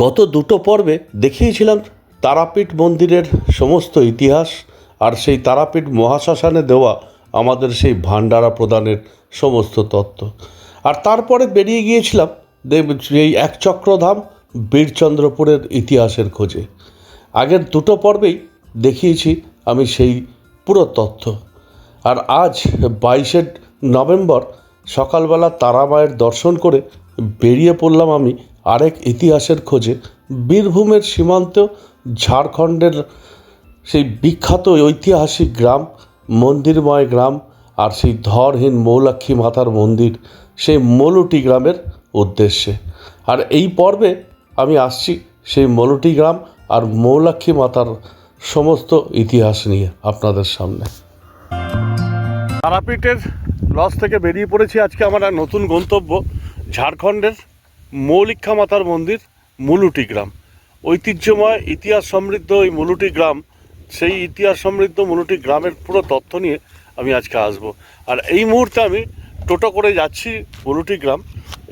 গত দুটো পর্বে দেখিয়েছিলাম তারাপীঠ মন্দিরের সমস্ত ইতিহাস আর সেই তারাপীঠ মহাশ্মশানে দেওয়া আমাদের সেই ভান্ডারা প্রদানের সমস্ত তত্ত্ব। আর তারপরে বেরিয়ে গিয়েছিলাম এই চক্রধাম বীরচন্দ্রপুরের ইতিহাসের খোঁজে। আগের দুটো পর্বেই দেখিয়েছি আমি সেই পুরো তথ্য আর আজ বাইশে নভেম্বর সকালবেলা তারামায়ের দর্শন করে বেরিয়ে পড়লাম আমি আরেক ইতিহাসের খোঁজে বীরভূমের সীমান্ত, ঝাড়খণ্ডের সেই বিখ্যাত ঐতিহাসিক গ্রাম, মন্দিরময় গ্রাম আর সেই ধরহীন মৌলাক্ষী মাতার মন্দির, সেই মলুটি গ্রামের উদ্দেশ্যে। আর এই পর্বে আমি আসছি সেই মলুটি গ্রাম আর মৌলাক্ষী মাতার সমস্ত ইতিহাস নিয়ে আপনাদের সামনে। তারাপীঠের লস থেকে বেরিয়ে পড়েছি। আজকে আমার নতুন গন্তব্য ঝাড়খণ্ডের মৌলিক্ষা মাতার মন্দির মুলুটি গ্রাম। ঐতিহ্যময়, ইতিহাস সমৃদ্ধ এই মুলুটি গ্রাম, সেই ইতিহাস সমৃদ্ধ মুলুটি গ্রামের পুরো তথ্য নিয়ে আমি আজকে আসব। আর এই মুহূর্তে আমি টোটো করে যাচ্ছি মুলুটি গ্রাম।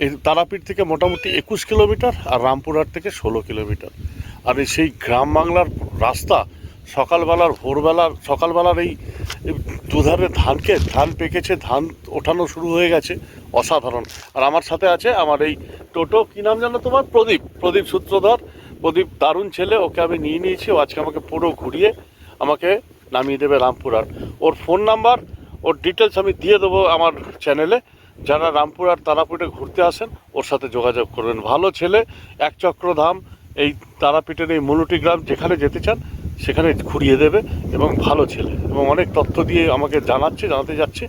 এই তারাপীঠ থেকে মোটামুটি একুশ কিলোমিটার আর রামপুরহাট থেকে ষোলো কিলোমিটার। আর সেই গ্রাম বাংলার রাস্তা সকালবেলার, ভোরবেলার, সকালবেলার এই দুধারে ধানকে, ধান পেকেছে, ধান ওঠানো শুরু হয়ে গেছে। অসাধারণ। আর আমার সাথে আছে আমার এই টোটো, কী নাম জানো তোমার? প্রদীপ। প্রদীপ সূত্রধর। প্রদীপ দারুণ ছেলে, ওকে আমি নিয়ে নিয়েছি। ও আজকে আমাকে পুরো ঘুরিয়ে আমাকে নামিয়ে দেবে রামপুরহাট ওর ফোন নাম্বার, ওর ডিটেলস আমি দিয়ে দেবো আমার চ্যানেলে। যারা রামপুরহাট তারাপীঠে ঘুরতে আসেন, ওর সাথে যোগাযোগ করবেন। ভালো ছেলে, এক চক্রধাম, এই তারাপীঠের এই মুলুটি গ্রাম, যেখানে যেতে চান, সেখানে ঘুরিয়ে দেবে এবং ভালো ছেলে। এবং অনেক তথ্য দিয়ে আমাকে জানাচ্ছে, জানাতে যাচ্ছে।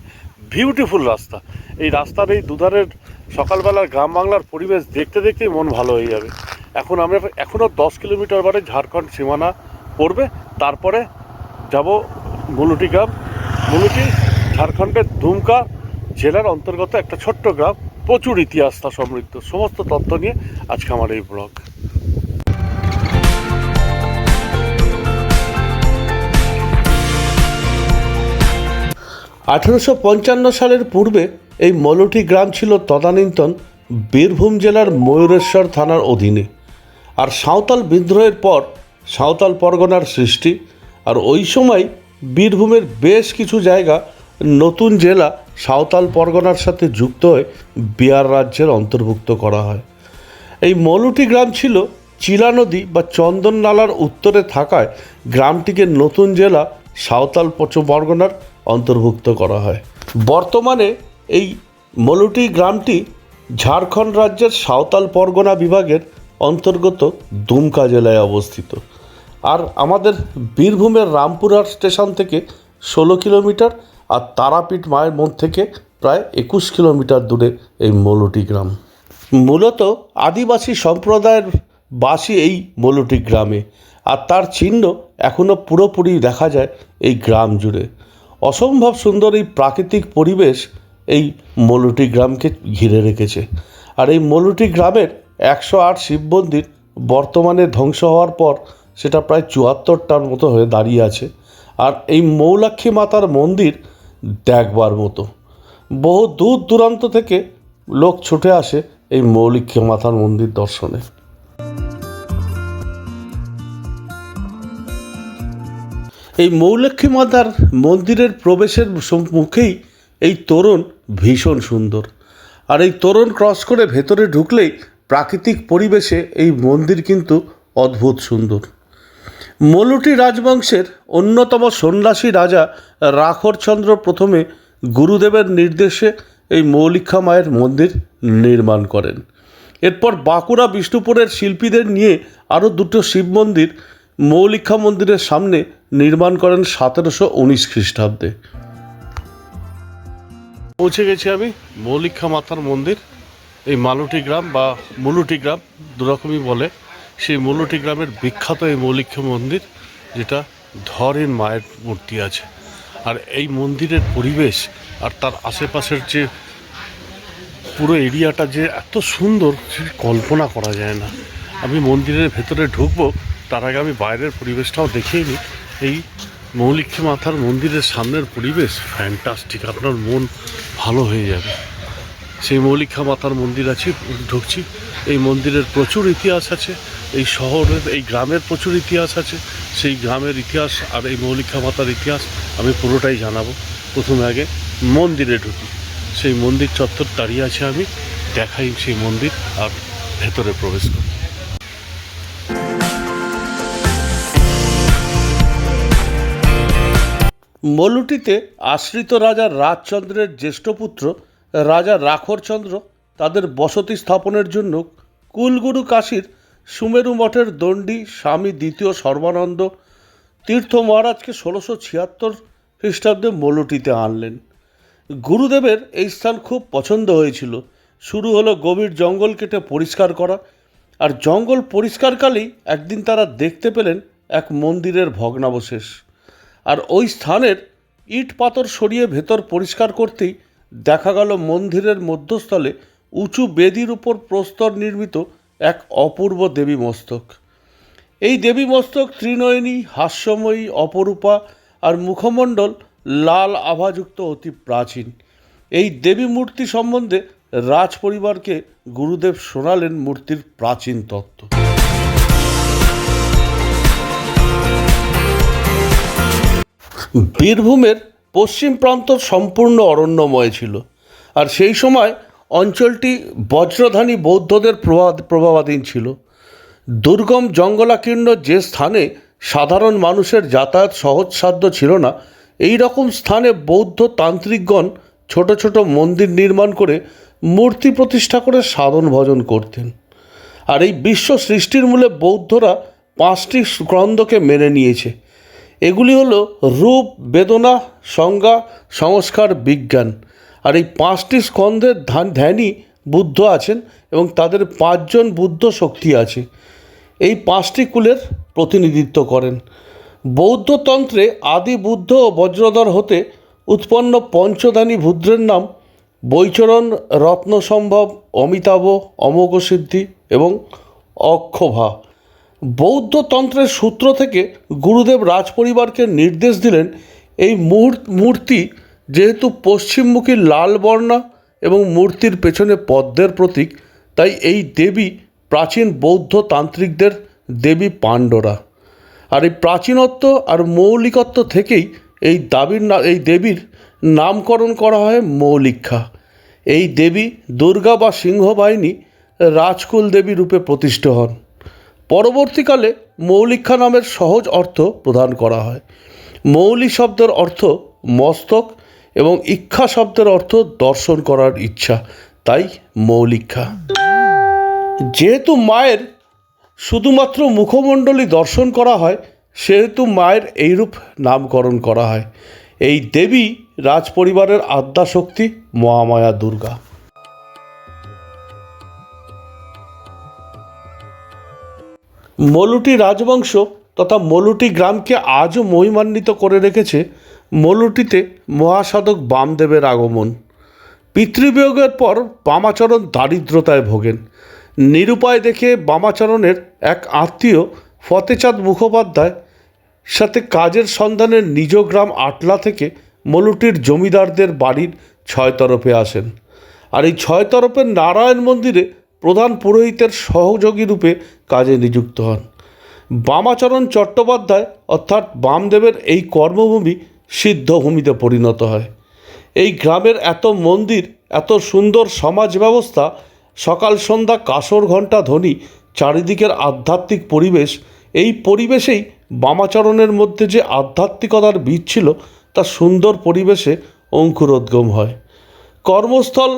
বিউটিফুল রাস্তা। এই রাস্তার এই দুধারের সকালবেলার গ্রাম বাংলার পরিবেশ দেখতে দেখতেই মন ভালো হয়ে যাবে। এখন আমরা এখনও দশ কিলোমিটার বারে ঝাড়খণ্ড সীমানা পড়বে। তারপরে যাব মুলুটি গ্রাম। মুলুটি ঝাড়খণ্ডের দুমকা জেলার অন্তর্গত একটা ছোট্ট গ্রাম। প্রচুর ইতিহাস তা সমৃদ্ধ। সমস্ত তথ্য নিয়ে আজকে আমার এই ব্লগ আঠেরোশো পঞ্চান্ন সালের পূর্বে এই মলুটি গ্রাম ছিল তদানীন্তন বীরভূম জেলার ময়ূরেশ্বর থানার অধীনে। আর সাঁওতাল বিদ্রোহের পর সাঁওতাল পরগনার সৃষ্টি। আর ওই সময় বীরভূমের বেশ কিছু জায়গা নতুন জেলা সাঁওতাল পরগনার সাথে যুক্ত হয়ে বিহার রাজ্যের অন্তর্ভুক্ত করা হয়। এই মলুটি গ্রাম ছিল চিলা নদী বা চন্দন নালার উত্তরে থাকায় গ্রামটিকে নতুন জেলা সাঁওতাল পরগনার অন্তর্ভুক্ত করা হয়। বর্তমানে এই মলুটি গ্রামটি ঝাড়খণ্ড রাজ্যের সাঁওতাল পরগনা বিভাগের অন্তর্গত দুমকা জেলায় অবস্থিত। আর আমাদের বীরভূমের রামপুরহাট স্টেশন থেকে ষোলো কিলোমিটার আর তারাপীঠ মায়ের মন থেকে প্রায় একুশ কিলোমিটার দূরে এই মলুটি গ্রাম। মূলত আদিবাসী সম্প্রদায়ের বাসী এই মলুটি গ্রামে। আর তার চিহ্ন এখনও পুরোপুরি দেখা যায় এই গ্রাম জুড়ে। অসম্ভব সুন্দর এই প্রাকৃতিক পরিবেশ এই মলুটি গ্রামকে ঘিরে রেখেছে। আর এই মলুটি গ্রামের একশো আট শিব মন্দির বর্তমানে ধ্বংস হওয়ার পর সেটা প্রায় চুয়াত্তরটার মতো হয়ে দাঁড়িয়ে আছে। আর এই মৌলাক্ষী মাতার মন্দির দেখবার মতো। বহু দূর দূরান্ত থেকে লোক ছুটে আসে এই মৌলিক্ষী মাতার মন্দির দর্শনে। এই মৌলক্ষী মাতার মন্দিরের প্রবেশের মুখেই এই তোরণ ভীষণ সুন্দর। আর এই তোরণ ক্রস করে ভেতরে ঢুকলেই প্রাকৃতিক পরিবেশে এই মন্দির কিন্তু অদ্ভুত সুন্দর। মলুটি রাজবংশের অন্যতম সন্ন্যাসী রাজা রাখরচন্দ্র প্রথমে গুরুদেবের নির্দেশে এই মৌলিক্ষা মায়ের মন্দির নির্মাণ করেন। এরপর বাঁকুড়া বিষ্ণুপুরের শিল্পীদের নিয়ে আরও দুটো শিব মন্দির মৌলিক্ষা মন্দিরের সামনে নির্মাণ করেন সতেরোশো উনিশ খ্রিস্টাব্দে। পৌঁছে গেছি আমি মৌলিক্ষা মাতার মন্দির। এই মালুটি গ্রাম বা মুলুটি গ্রাম দুরকমই বলে। সেই মুলুটি গ্রামের বিখ্যাত এই মৌলিক্ষা মন্দির, যেটা ধরেন মায়ের মূর্তি আছে। আর এই মন্দিরের পরিবেশ আর তার আশেপাশের যে পুরো এরিয়াটা যে এত সুন্দর সেটা কল্পনা করা যায় না। আমি মন্দিরের ভেতরে ঢুকবো, তার আগে আমি বাইরের পরিবেশটাও দেখিয়ে নিই। এই মৌলিক্ষী মাথার মন্দিরের সামনের পরিবেশ ফ্যান্টাস্টিক আপনার মন ভালো হয়ে যাবে। সেই মৌলিক্ষা মাতার মন্দির আছে, ঢুকছি। এই মন্দিরের প্রচুর ইতিহাস আছে, এই শহরের, এই গ্রামের প্রচুর ইতিহাস আছে। সেই গ্রামের ইতিহাস আর এই মৌলিক্ষা মাতার ইতিহাস আমি পুরোটাই জানাব। প্রথমে আগে মন্দিরে ঢুকি। সেই মন্দির চত্বর দাঁড়িয়ে আছে আমি, দেখাই সেই মন্দির আর ভেতরে প্রবেশ করি। মল্লুটিতে আশ্রিত রাজা রাজচন্দ্রের জ্যেষ্ঠ পুত্র রাজা রাখরচন্দ্র তাদের বসতি স্থাপনের জন্য কুলগুরু কাশীর সুমেরু মঠের দণ্ডী স্বামী দ্বিতীয় সর্বানন্দ তীর্থ মহারাজকে ষোলোশো ছিয়াত্তর খ্রিস্টাব্দে মল্লুটিতে আনলেন। গুরুদেবের এই স্থান খুব পছন্দ হয়েছিল। শুরু হলো গভীর জঙ্গল কেটে পরিষ্কার করা আর জঙ্গল পরিষ্কারকালেই একদিন তারা দেখতে পেলেন এক মন্দিরের ভগ্নাবশেষ। আর ওই স্থানের ইট পাথর সরিয়ে ভেতর পরিষ্কার করতেই দেখা গেল মন্দিরের মধ্যস্থলে উঁচু বেদির উপর প্রস্তর নির্মিত এক অপূর্ব দেবী মস্তক। এই দেবী মস্তক ত্রিনয়নী, হাস্যময়ী, অপরূপা আর মুখমণ্ডল লাল আভাযুক্ত অতি প্রাচীন। এই দেবী মূর্তি সম্বন্ধে রাজ পরিবারকে গুরুদেব শোনালেন মূর্তির প্রাচীন তত্ত্ব। বীরভূমের পশ্চিম প্রান্ত সম্পূর্ণ অরণ্যময় ছিল। আর সেই সময় অঞ্চলটি বজ্রধানী বৌদ্ধদের প্রভাব, প্রভাবাধীন ছিল। দুর্গম জঙ্গলাকীর্ণ যে স্থানে সাধারণ মানুষের যাতায়াত সহজসাধ্য ছিল না, এই রকম স্থানে বৌদ্ধ তান্ত্রিকগণ ছোট ছোট মন্দির নির্মাণ করে মূর্তি প্রতিষ্ঠা করে সাধন ভজন করতেন। আর এই বিশ্ব সৃষ্টির মূলে বৌদ্ধরা পাঁচটি স্কন্ধকে মেনে নিয়েছে। এগুলি হলো রূপ, বেদনা, সংজ্ঞা, সংস্কার, বিজ্ঞান। আর এই পাঁচটি স্কন্ধের ধ্যান, ধ্যানই বুদ্ধ আছেন এবং তাদের পাঁচজন বুদ্ধ শক্তি আছে। এই পাঁচটি কুলের প্রতিনিধিত্ব করেন। বৌদ্ধতন্ত্রে আদি বুদ্ধ ও বজ্রধর হতে উৎপন্ন পঞ্চদানী ভূদ্রের নাম বৈচরণ, রত্নসম্ভব, অমিতাভ, অমোঘসিদ্ধি এবং অক্ষভা। বৌদ্ধতন্ত্রের সূত্র থেকে গুরুদেব রাজপরিবারকে নির্দেশ দিলেন এই মূর্তি যেহেতু পশ্চিমমুখী লাল বর্ণা এবং মূর্তির পেছনে পদ্মের প্রতীক, তাই এই দেবী প্রাচীন বৌদ্ধ তান্ত্রিকদের দেবী পাণ্ডরা। আর এই প্রাচীনত্ব আর মৌলিকত্ব থেকেই এই দাবির না, এই দেবীর নামকরণ করা হয় মৌলিক্ষা এই দেবী দুর্গা বা সিংহবাহিনী রাজকুল দেবী রূপে প্রতিষ্ঠিত হন। পরবর্তীকালে মৌলিক্ষা নামের সহজ অর্থ প্রদান করা হয়। মৌলি শব্দের অর্থ মস্তক এবং ইচ্ছা শব্দের অর্থ দর্শন করার ইচ্ছা, তাই মৌলিক্ষা যেহেতু মায়ের শুধুমাত্র মুখমণ্ডলী দর্শন করা হয়, সেহেতু মায়ের এইরূপ নামকরণ করা হয়। এই দেবী রাজপরিবারের আদ্যাশক্তি মহামায়া দুর্গা। মলুটি রাজবংশ তথা মলুটি গ্রামকে আজও মহিমান্বিত করে রেখেছে মলুটিতে মহাসাধক বামদেবের আগমন। পিতৃবিয়োগের পর বামাচরণ দারিদ্রতায় ভোগেন। নিরুপায় দেখে বামাচরণের এক আত্মীয় ফতেচাঁদ মুখোপাধ্যায় সাথে কাজের সন্ধানে নিজ গ্রাম আটলা থেকে মলুটির জমিদারদের বাড়ির ছয় তরফে আসেন। আর এই ছয় তরফের নারায়ণ মন্দিরে প্রধান পুরোহিতের সহযোগী রূপে কাজে নিযুক্ত হন। বামাচরণ চট্টোপাধ্যায় অর্থাৎ বামদেবের এই কর্মভূমি সিদ্ধভূমিতে পরিণত হয়। এই গ্রামের এত মন্দির, এত সুন্দর সমাজ ব্যবস্থা, সকাল সন্ধ্যা কাসর ঘণ্টা ধ্বনি, চারিদিকের আধ্যাত্মিক পরিবেশ, এই পরিবেশেই বামাচরণের মধ্যে যে আধ্যাত্মিকতার বীজ ছিল, তা সুন্দর পরিবেশে অঙ্কুরোদ্গম হয়। কর্মস্থল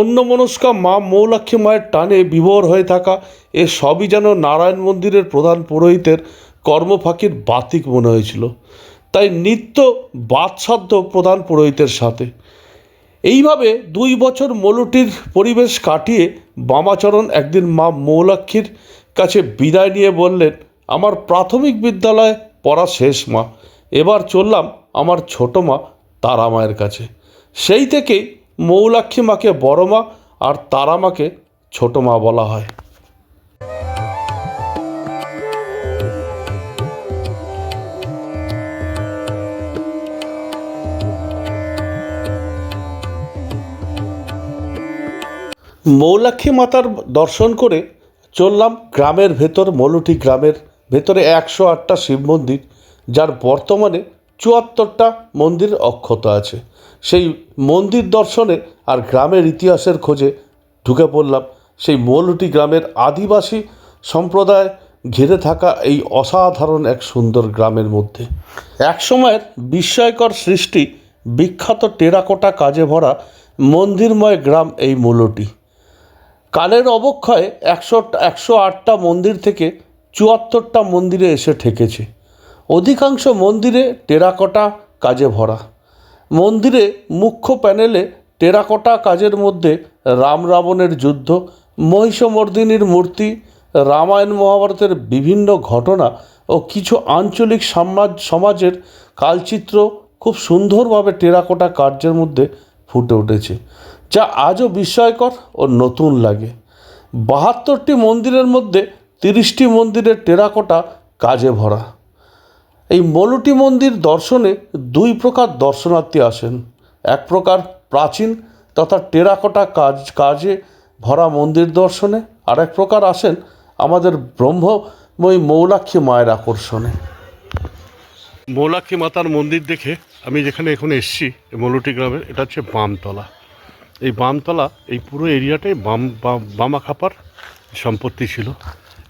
অন্যমনস্কা মা মৌলাক্ষী মায়ের টানে বিভোর হয়ে থাকা এ সবই যেন নারায়ণ মন্দিরের প্রধান পুরোহিতের কর্মফাঁকির বাতিক মনে হয়েছিল। তাই নিত্য বাদসাধ্য প্রধান পুরোহিতের সাথে। এইভাবে দুই বছর মলুটির পরিবেশ কাটিয়ে বামাচরণ একদিন মা মৌলাক্ষীর কাছে বিদায় নিয়ে বললেন, আমার প্রাথমিক বিদ্যালয়ে পড়া শেষ মা, এবার চললাম আমার ছোট মা তারা মায়ের কাছে। সেই থেকেই মৌলাক্ষী মাকে বড় মা আর তারা মাকে ছোট মা বলা হয়। মৌলাক্ষী মাতার দর্শন করে চললাম গ্রামের ভেতর, মলুটি গ্রামের ভেতরে একশো আটটা শিব মন্দির, যার বর্তমানে চুয়াত্তরটা মন্দির অক্ষত আছে। সেই মন্দির দর্শনে আর গ্রামের ইতিহাসের খোঁজে ঢুকে পড়লাম। সেই মৌলটি গ্রামের আদিবাসী সম্প্রদায় ঘিরে থাকা এই অসাধারণ এক সুন্দর গ্রামের মধ্যে। একসময়ের বিস্ময়কর সৃষ্টি, বিখ্যাত টেরাকোটা কাজে ভরা মন্দিরময় গ্রাম এই মূলটি। কালের অবক্ষয়ে একশো একশো আটটা মন্দির থেকে চুয়াত্তরটা মন্দিরে এসে ঠেকেছে। অধিকাংশ মন্দিরে টেরাকোটা কাজে ভরা। মন্দিরে মুখ্য প্যানেলে টেরাকোটা কাজের মধ্যে রাম রাবণের যুদ্ধ, মহিষমর্দিনীর মূর্তি, রামায়ণ মহাভারতের বিভিন্ন ঘটনা ও কিছু আঞ্চলিক সমাজ সমাজের কালচিত্র খুব সুন্দরভাবে টেরাকোটা কার্যের মধ্যে ফুটে উঠেছে, যা আজও বিস্ময়কর ও নতুন লাগে। বাহাত্তরটি মন্দিরের মধ্যে তিরিশটি মন্দিরের টেরাকোটা কাজে ভরা। এই মলুটি মন্দির দর্শনে দুই প্রকার দর্শনার্থী আসেন। এক প্রকার প্রাচীন তথা টেরাকোটা কাজ, কাজে ভরা মন্দির দর্শনে, আর এক প্রকার আসেন আমাদের ব্রহ্মময়ী মৌলাক্ষী মায়ের আকর্ষণে। মৌলাক্ষী মাতার মন্দির দেখে আমি যেখানে এখন এসছি মৌলটি গ্রামের, এটা হচ্ছে বামতলা। এই বামতলা, এই পুরো এরিয়াটাই বাম, বাম- বামাখাপার সম্পত্তি ছিল।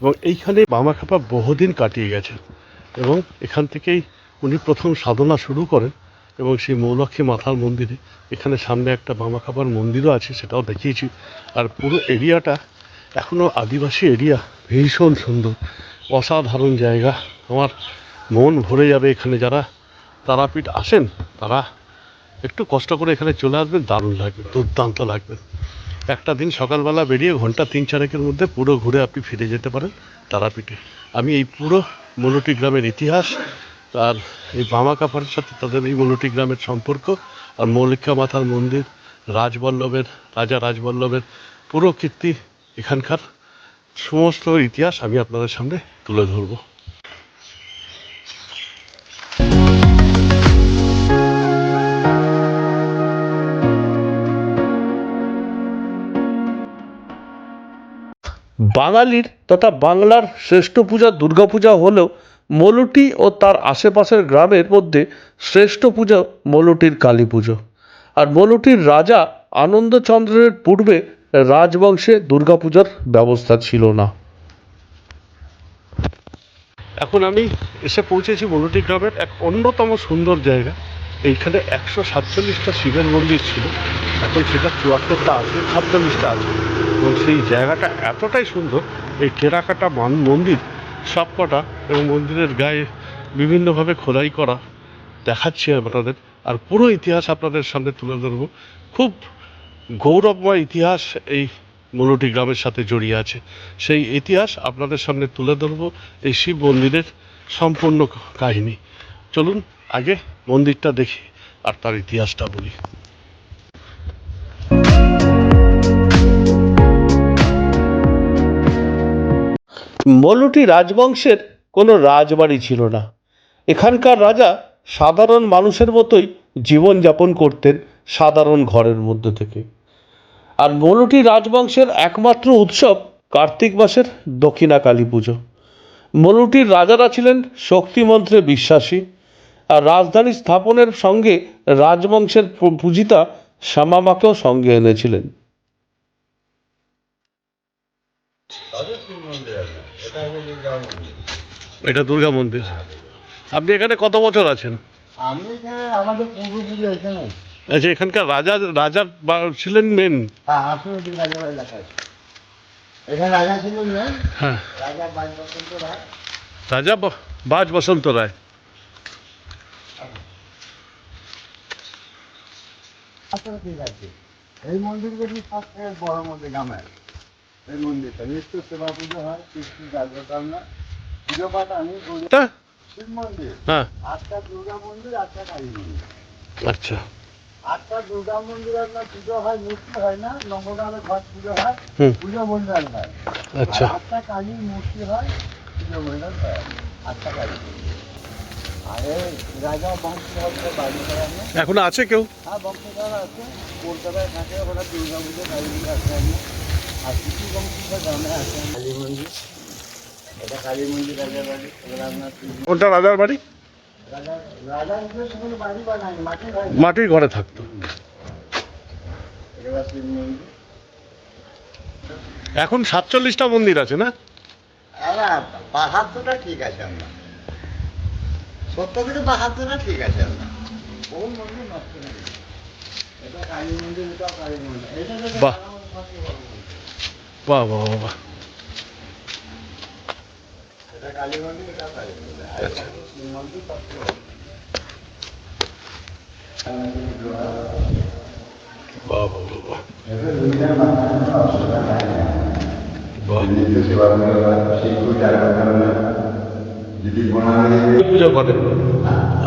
এবং এইখানে বামাখাপা বহুদিন কাটিয়ে গেছেন এবং এখান থেকেই উনি প্রথম সাধনা শুরু করেন এবং সেই মৌলক্ষী মাথার মন্দিরে, এখানে সামনে একটা বামাখাপার মন্দিরও আছে, সেটাও দেখিয়েছি। আর পুরো এরিয়াটা এখনও আদিবাসী এরিয়া, ভীষণ সুন্দর, অসাধারণ জায়গা। আমার মন ভরে যাবে এখানে যারা তারাপীঠ আসেন, তারা একটু কষ্ট করে এখানে চলে আসবেন, দারুণ লাগবে, দুর্দান্ত লাগবে। একটা দিন সকালবেলা বেরিয়ে ঘণ্টা তিন চারেকের মধ্যে পুরো ঘুরে আপনি ফিরে যেতে পারেন তারাপীঠে। আমি এই পুরো মনোটি গ্রামের ইতিহাস আর এই বামা কাপারের সাথে তাদের এই মনোটি গ্রামের সম্পর্ক আর মৌলিকা মাতার মন্দির, রাজবল্লভের, রাজা রাজবল্লভের পুরো কীর্তি এখানকার। সমস্ত ইতিহাস আমি আপনাদের সামনে তুলে ধরবো। বাঙালির তথা বাংলার শ্রেষ্ঠ পূজা দুর্গাপূজা হলেও মলুটি ও তার আশেপাশের গ্রামের মধ্যে শ্রেষ্ঠ পূজা মলুটির কালী পুজো। আর মলুটির রাজা আনন্দচন্দ্রের পূর্বে রাজবংশে দুর্গাপূজার ব্যবস্থা ছিল না। এখন আমি এসে পৌঁছেছি মলুটি গ্রামের এক অন্যতম সুন্দর জায়গা এইখানে একশো সাতচল্লিশটা শিবের মন্দির ছিল। এখন সেটা চুয়াত্তরটা আছে, সাতচল্লিশটা আছে। এবং সেই জায়গাটা এতটাই সুন্দর, এই টেরাকাটা মান, মন্দির সবকটা এবং মন্দিরের গায়ে বিভিন্নভাবে খোদাই করা দেখাচ্ছি আপনাদের। আর পুরো ইতিহাস আপনাদের সামনে তুলে ধরবো। খুব গৌরবময় ইতিহাস এই মনুটি গ্রামের সাথে জড়িয়ে আছে। সেই ইতিহাস আপনাদের সামনে তুলে ধরবো, এই শিব মন্দিরের সম্পূর্ণ কাহিনী। চলুন আগে মন্দিরটা দেখি, আর তার ইতিহাসটা বলি। মলুটি রাজবংশের কোনো রাজবাড়ি ছিল না। এখানকার রাজা সাধারণ মানুষের মতোই জীবনযাপন করতেন সাধারণ ঘরের মধ্যে থেকে। আর মলুটি রাজবংশের একমাত্র উৎসব কার্তিক মাসের দক্ষিণা কালী পুজো। মলুটির রাজারা ছিলেন শক্তিমন্ত্রে বিশ্বাসী। রাজধানী স্থাপনের সঙ্গে রাজবংশের পূজিতা শ্যামামাকেও সঙ্গে এনেছিলেন। এটা দুর্গা মন্দির। আপনি এখানে কত বছর আছেন? আমি এখানে আমাদের পূর্বপুরুষ এখানে। আচ্ছা এখানকার রাজা রাজা ছিলেন মেন হ্যাঁ এখানে রাজা ছিলেন হ্যাঁ। রাজা বাজ বসন্ত রায়। রাজা বাজ বসন্ত রায়। আচ্ছা ঠিক আছে এই মন্দিরগুলি সব থেকে বড় মন্দির গ্রামের? এই মন্দিরটা নিত্য সেবা পুজো হয় কৃষ্ণ জাগ্রত আমরা পুজো পাঠ আমি করি। শিব মন্দির। হ্যাঁ। আটটা দুর্গা মন্দির আটটা কালী মন্দির। আচ্ছা। আটটা দুর্গা মন্দির আপনার পুজো হয় মূর্তি হয় না নবগ্রামে ঘট পুজো হয় পুজো মন্দির হয়। আচ্ছা। আটটা কালীর মূর্তি হয় পুজো মন্দির হয় আটটা কালী আর এই রাজা বংশধরদের বাড়ি করানো এখন আছে কেউ? মন্দির রাজার বাড়ি? মাটির ঘরে থাকতো। এখন সাতচল্লিশটা মন্দির আছে না? ঠিক আছে আমরা। সত্তর থেকে বাহাত্তরটা ঠিক আছে। আমরা কোন মন্দির নষ্ট নেই এটা কালী মন্দির এটা কালী মন্দির। এটা বাহ। বারো মন্দির সবচেয়ে বড় মন্দির। বাহ বাহ বাহ, বাহ। এটা কালী মন্দির এটা কালী মন্দির। আর মন্দির বাহ বাহ বাহ, বাহ। এটা দুনিয়ার মানুষের অসুবিধা নাই। বাহ। পূজা করেন।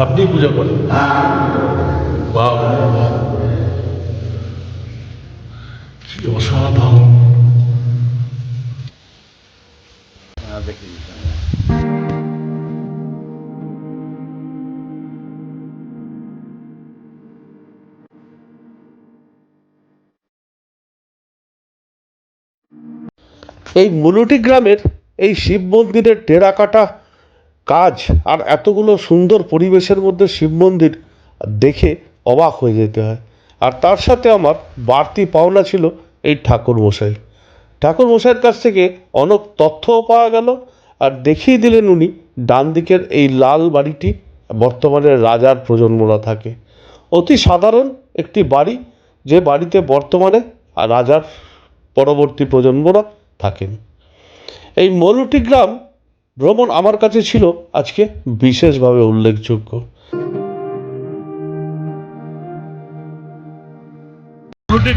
আপনি পূজা করেন। কি অসাধারণ। এই মুলুটি গ্রামের এই শিব মন্দিরের টেরাকাটা কাজ আর এতগুলো সুন্দর পরিবেশের মধ্যে শিব মন্দির দেখে অবাক হয়ে যেতে হয়। আর তার সাথে আমার বাড়তি পাওনা ছিল এই ঠাকুর মশাই। ঠাকুর মশাইয়ের কাছ থেকে অনেক তথ্যও পাওয়া গেল আর দেখিয়ে দিলেন উনি, ডান দিকের এই লাল বাড়িটি বর্তমানে রাজার প্রজন্মরা থাকে। অতি সাধারণ একটি বাড়ি যে বাড়িতে বর্তমানে রাজার পরবর্তী প্রজন্মরা থাকেন। এই মলুটি গ্রাম ভ্রমণ আমার কাছে ছিল আজকে বিশেষভাবে উল্লেখযোগ্য।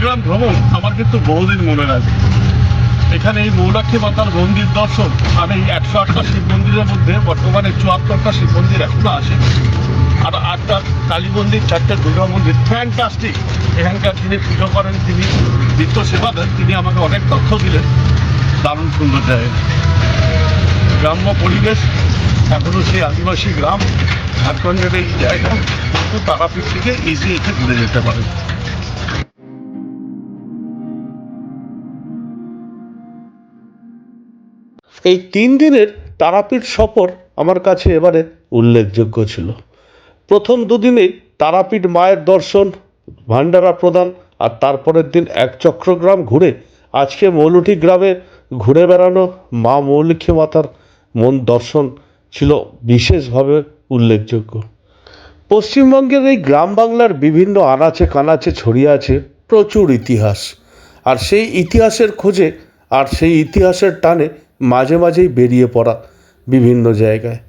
গ্রাম ভ্রমণ আমার কিন্তু বহুদিন মনে আছে এখানে এই মৌলাক্ষী মাতার মন্দির দর্শন আর এই একশো আটটা শিব মন্দিরের মধ্যে বর্তমানে চুয়াত্তরটা শিব মন্দির এখনও আছে। আর আটটা কালী মন্দির, চারটে দুর্গা মন্দির। ফ্যান্টাস্টিক এখানকার যিনি পুজো করেন তিনি নিত্য সেবা দেন, তিনি আমাকে অনেক তথ্য দিলেন। দারুণ সুন্দর জায়গা। গ্রাম্য পরিবেশ, এখনও সেই আদিবাসী গ্রাম, ঝাড়খণ্ডের এই জায়গা, কিন্তু তারাপীঠ থেকে ইজি এসে ঘুরে যেতে পারে। এই তিন দিনের তারাপীঠ সফর আমার কাছে এবারে উল্লেখযোগ্য ছিল। প্রথম দুদিনে তারাপীঠ মায়ের দর্শন ভান্ডারা প্রদান, আর তারপরের দিন এক চক্রগ্রাম ঘুরে আজকে মৌলুটি গ্রামে ঘুরে বেড়ানো মা মৌলিক্ষী মাতার মন দর্শন ছিল বিশেষভাবে উল্লেখযোগ্য। পশ্চিমবঙ্গের এই গ্রাম বাংলার বিভিন্ন আনাচে কানাচে ছড়িয়ে আছে প্রচুর ইতিহাস। আর সেই ইতিহাসের খোঁজে আর সেই ইতিহাসের টানে মাঝে মাঝেই বেরিয়ে পড়া বিভিন্ন জায়গায়।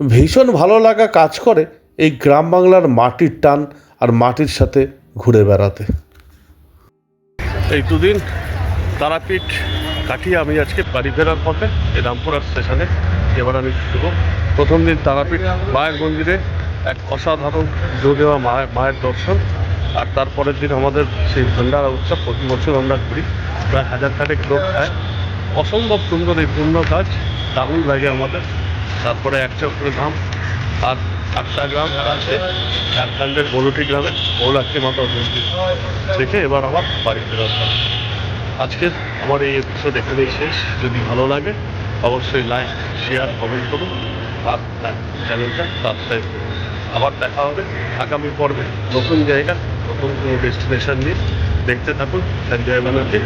ভীষণ ভালো লাগা কাজ করে এই গ্রাম বাংলার মাটির টান আর মাটির সাথে ঘুরে বেড়াতে। এই দুদিন তারাপীঠ কাটিয়ে আমি আজকে বাড়ি ফেরার পথে এই রামপুরা স্টেশনে। এবার আমি শুভ প্রথম দিন তারাপীঠ মায়ের মন্দিরে এক অসাধারণ দেওয়া মায়ের মায়ের দর্শন। আর তারপরের দিন আমাদের সেই ভান্ডারা উৎসব প্রতি বছর আমরা করি প্রায় হাজার খানেক লোক খায়। অসম্ভব সুন্দর এই পূর্ণ কাজ। দারুণ লাগে আমাদের। তারপরে এক চক্র ধাম আর আটটা গ্রাম আছে। ঝাড়খণ্ডের বলুটি গ্রামে। বৌলাক্ষী মাতা দেখে এবার আমার বাড়ি পালা। আজকের আমার এই এপিসোড এখানেই শেষ। যদি ভালো লাগে, অবশ্যই লাইক শেয়ার কমেন্ট করুন। আর চ্যানেলটা সাবস্ক্রাইব করুন। আবার দেখা হবে আগামী পর্বে নতুন জায়গা, নতুন কোনো ডেস্টিনেশন নিয়ে। দেখতে থাকুন সঞ্জয় ব্যানার্জি